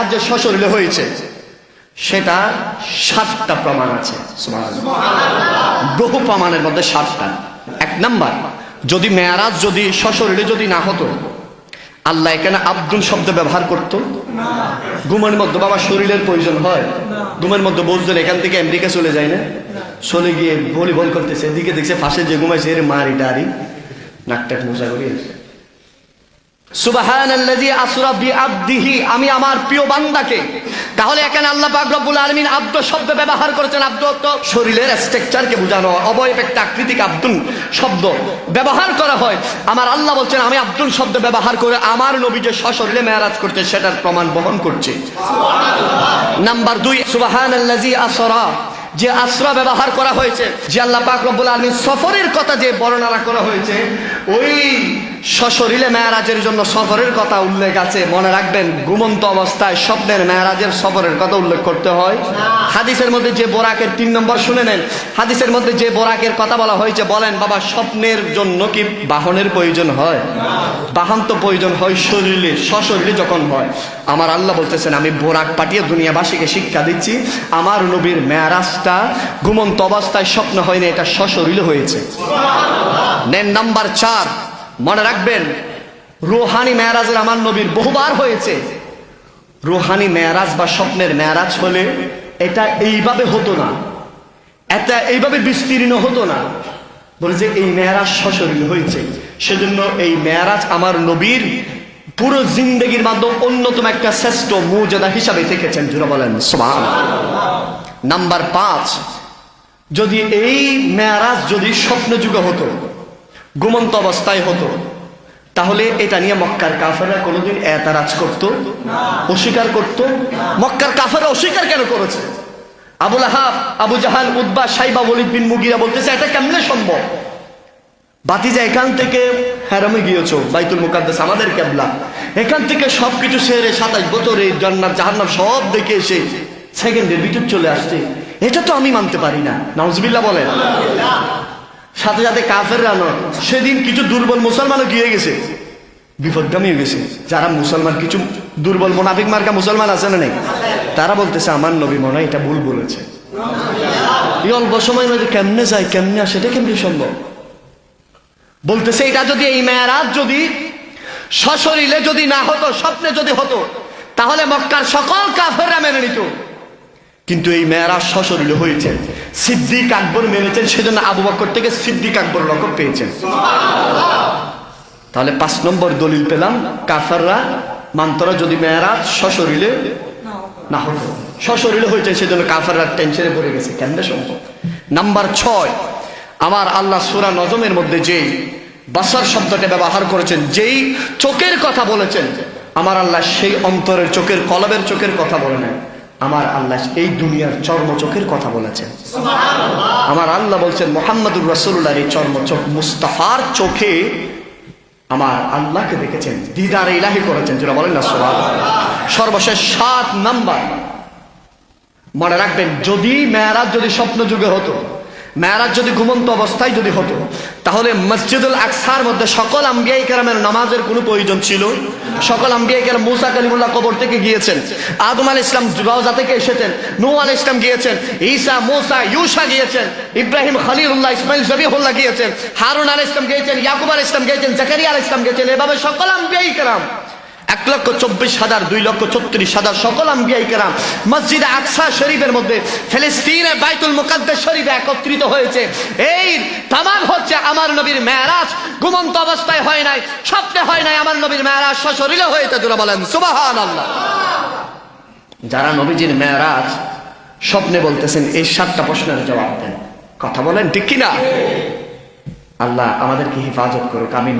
মেয়ারাজ যে সশরীরে হয়েছে সেটা সাতটা প্রমাণ আছে। বহু প্রমাণের মধ্যে সাতটা। এক নাম্বার যদি মেয়ারাজ যদি সশরীরে যদি না হতো আল্লাহ এখানে আব্দুল শব্দ ব্যবহার করতো। ঘুমের মধ্যে বাবা শরীরের প্রয়োজন হয়। ঘুমের মধ্যে বসছেন এখান থেকে আমেরিকা চলে যায় না। চলে গিয়ে ভলিবল করতেছে এদিকে দেখছে ফাঁসে যে ঘুমাইছে এর মারি ডারি। নাকটাক মোজা করি সুবহানাল্লাযী আসরা বিআবদিহি আমি আমার প্রিয় বান্দাকে। তাহলে এখানে আল্লাহ পাক রব্বুল আলামিন আব্দ শব্দ ব্যবহার করেছেন। আব্দ শরীরের স্ট্রাকচারকে বোঝানো হয়। অবয়ব একটা আকৃতিক আব্দুল শব্দ ব্যবহার করা হয়। আমার আল্লাহ বলছেন, আমি আব্দুল শব্দ ব্যবহার করে আমার নবী যে সশরীরে মেয়ারাজ করছে, সেটার প্রমাণ বহন করছে। নাম্বার দুই, সুবহানাল্লাযী আসরা, যে আশ্রা ব্যবহার করা হয়েছে, যে আল্লাহ পাক রব্বুল আলামিন সফরের কথা যে বর্ণনা করা হয়েছে, ওই সশরীরে মেয়ারাজের জন্য সফরের কথা উল্লেখ আছে। মনে রাখবেন, ঘুমন্ত অবস্থায় স্বপ্নের মেয়ারাজের সফরের কথা উল্লেখ করতে হয়। হাদিসের মধ্যে যে বোরাকের তিন নম্বর শুনে নেন। হাদিসের মধ্যে যে বোরাকের কথা বলা হয়েছে, বলেন, বাবা, স্বপ্নের জন্য কি বাহনের প্রয়োজন হয়? বাহন তো প্রয়োজন হয় শরীরে, সশরীরে যখন হয়। আমার আল্লাহ বলতেছেন, আমি বোরাক পাঠিয়ে দুনিয়াবাসীকে শিক্ষা দিচ্ছি, আমার নবীর মেয়ারাজটা ঘুমন্ত অবস্থায় স্বপ্ন হয়নি এটা সশরীরে হয়েছে। নেন নাম্বার চার। মনে রাখবেন, রোহানি মেয়ারাজের আমার নবীর বহুবার হয়েছে। রোহানি মেয়ারাজ বা স্বপ্নের মেয়ারাজ হলে এটা এইভাবে হতো না। এটা এইভাবে বিস্তীর্ণ হতো না। বলে যে এই মেয়ারাজ সশরীর হয়েছে। সেজন্য এই মেয়ারাজ আমার নবীর পুরো জিন্দগির মাধ্যমে অন্যতম একটা শ্রেষ্ঠ মর্যাদা হিসাবে থেকেছেন বলেন নাম্বার পাঁচ, যদি এই মেয়ারাজ যদি স্বপ্ন যুগে হতো ঘুমন্ত অবস্থায় হতো। তাহলে এটা নিয়ে মক্কার কাফেররা কোনোদিন এতারাজ করতো, অস্বীকার করতো। মক্কার কাফেররা অস্বীকার কেন করেছে? আবুল আহাব আবু জাহাল উদ্বা সাইবা ওলিদ বিন মুগিরা বলতেছে, এটা কেমনে সম্ভব? বাতিজা এখান থেকে হ্যারামে গিয়েছ, বাইতুল মুকাদ্দাস, আমাদের কেবলা। এখান থেকে সবকিছু সেরে সাতাশ বছরে জান্নার জাহান্নাম সব দেখে এসে সেকেন্ডের ভিতর চলে আসছে। এটা তো আমি মানতে পারি না। নাউজবিল্লাহ বলেন। সাথে সাথে কাফের রানো সেদিন কিছু দুর্বল মুসলমানও গিয়ে গেছে। বিপদগামী গেছে। যারা মুসলমান, কিছু দুর্বল মোনাফিক মার্কা মুসলমান আছে না নেই? তারা বলতেছে, আমার নবী মনে এটা ভুল বলেছে। এই অল্প সময় মধ্যে কেমনে যায়, কেমনে আসে, এটা কেমনি সম্ভব? বলতেছে, এটা যদি এই মেয়ারাজ যদি সশরীরে যদি না হতো, স্বপ্নে যদি হতো, তাহলে মক্কার সকল কাফেররা মেনে নিত। কিন্তু এই মেয়েরাজ সশরীরে হয়েছে। সিদ্দিক আকবর মেনেছেন, সেজন্য আবু বকর থেকে সিদ্দিক আকবর লকব পেয়েছেন। তাহলে পাঁচ নম্বর দলিল পেলাম, কাফাররা, মান্তরা যদি মেয়েরাজ সশরীরে না হতো। সশরীরে হয়েছে, সেজন্য কাফাররা টেনশনে পড়ে গেছে কেন সম্ভব? নাম্বার ছয়, আমার আল্লাহ সুরা নজমের মধ্যে যেই বাসার শব্দটা ব্যবহার করেছেন, যেই চোখের কথা বলেছেন, আমার আল্লাহ সেই অন্তরের চোখের, কলবের চোখের কথা বলে নেন আমার আল্লাহ এই দুনিয়ার চর্ম চোখের কথা বলেছেন। আমার আল্লাহ বলছেন, মোহাম্মদুর রসুল্লাহ এই চর্ম চোখ মুস্তাফার চোখে আমার আল্লাহকে দেখেছেন, দিদার ইলাহি করেছেন। যেটা বলেন না সোহাল সর্বশেষ সাত নাম্বার। মনে রাখবেন, যদি মেয়ারাজ যদি স্বপ্ন যুগে হতো মেয়ারাজ যদি ঘুমন্ত অবস্থায় যদি হতো, তাহলে মসজিদুল আকসার মধ্যে সকল আম্বিয়াই কেরামের নামাজের কোনো প্রয়োজন ছিল? সকল আম্বিয়াই কেরাম মুসা কালিমুল্লাহ কবর থেকে গিয়েছেন, আদম আল ইসলাম রওজা থেকে এসেছেন নূ আল ইসলাম গিয়েছেন, ঈসা, মুসা, ইউসা গিয়েছেন, ইব্রাহিম খলিলুল্লাহ, ইসমাইল জবিহুল্লাহ গিয়েছেন, হারুন আল ইসলাম গিয়েছেন, ইয়াকুব আল ইসলাম গিয়েছেন, জাকারিয়া আল ইসলাম গিয়েছেন, এভাবে সকল আম্বিয়াই কেরাম এক লক্ষ চব্বিশ হাজার দুই লক্ষ ছত্রিশ হাজার সকল আম্বিয়াই কেরাম। মসজিদে আকসা শরীফের মধ্যে ফিলিস্তিনের বাইতুল মুকাদ্দাস শরীফে একত্রিত হয়েছে। এই তামাম হচ্ছে আমার নবীর মেয়ারাজ ঘুমন্ত অবস্থায় হয় নাই স্বপ্নে হয় নাই আমার নবীর মেয়ারাজ সশরীরে হয়েছে যারা বলেন সুবাহান আল্লাহ যারা নবীজির মেয়ারাজ স্বপ্নে বলতেছেন এই সাতটা প্রশ্নের জবাব দেন। কথা বলেন ঠিক কিনা? আল্লাহ আমাদেরকে হেফাজত করুক আমিন।